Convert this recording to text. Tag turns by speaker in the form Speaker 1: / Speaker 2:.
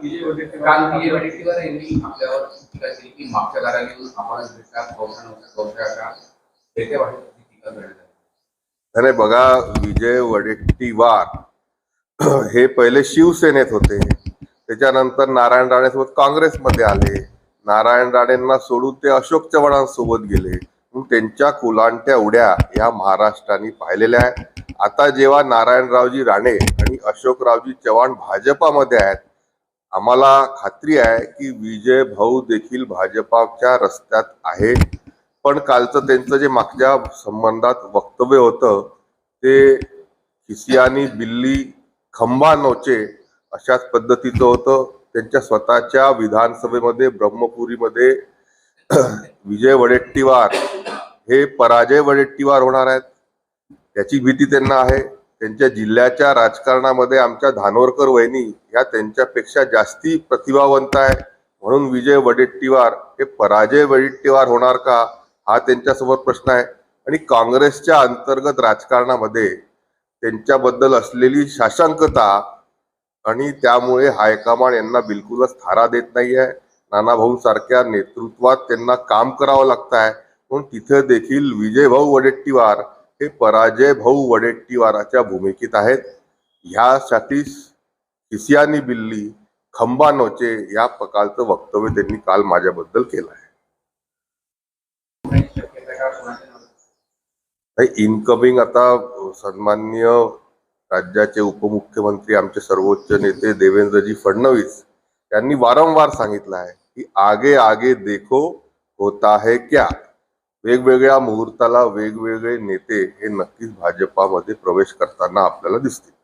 Speaker 1: काल विजय वडेट्टीवार यांनी आपल्यावर टीका केली की मागच्या दाराने आपणच आपण भेटला कौशा नव्हत्या कौशाच्या वेगळ्या वाटेची टीका करण्यात आली
Speaker 2: नाही बघा विजय वडेट्टीवार हे पहिले शिवसेनेत होते. त्याच्यानंतर नारायण राणेसोबत काँग्रेसमध्ये आले. नारायण राणेंना सोडून ते अशोक चव्हाणांसोबत गेले. त्यांच्या कुलांट्या उड्या या महाराष्ट्राने पाहिलेल्या आहेत. आता जेव्हा नारायणरावजी राणे आणि अशोकरावजी चव्हाण भाजपामध्ये आहेत आम्हाला खात्री आहे की विजय भाऊ देखील भाजपाच्या रस्त्यात आहे. पण कालचं त्यांचं जे मागच्या संबंधात वक्तव्य होतं ते खिसियानी बिल्ली खंबा नोचे अशाच पद्धतीचं होतं. त्यांच्या स्वतःच्या विधानसभेमध्ये ब्रह्मपुरीमध्ये विजय वडेट्टीवार हे पराजय वडेट्टीवार होणार आहेत. याची भीती त्यांना आहे. त्यांच्या जिल्ह्याच्या राजकारणामध्ये आमच्या धानोरकर वहिनी या त्यांच्यापेक्षा जास्ती प्रतिभावंत आहे म्हणून विजय वडेट्टीवार हे पराजय वडेट्टीवार होणार का? हा त्यांच्यासमोर प्रश्न आहे. आणि काँग्रेसच्या अंतर्गत राजकारणामध्ये त्यांच्याबद्दल असलेली शासंकता आणि त्यामुळे हायकमांड यांना बिलकुलच थारा देत नाही आहे नानाभाऊंसारख्या नेतृत्वात त्यांना काम करावं लागत आहे म्हणून तिथे देखील विजय भाऊ वडेट्टीवार हे पराजय भाऊ वडेट्टीवाराच्या भूमिकेत आहेत. ह्यासाठी किसियानी बिल्ली खंबा नोचे या प्रकारचं वक्तव्य त्यांनी काल माझ्याबद्दल केलं आहे. इनकमिंग आता सन्मान्य राज्याचे उपमुख्यमंत्री आमचे सर्वोच्च नेते देवेंद्रजी फडणवीस यांनी वारंवार सांगितलं आहे की आगे आगे देखो होता है क्या? वेगवेगळ्या मुहूर्ताला वेगवेगळे नेते हे नक्कीच भाजपामध्ये प्रवेश करताना आपल्याला दिसतील.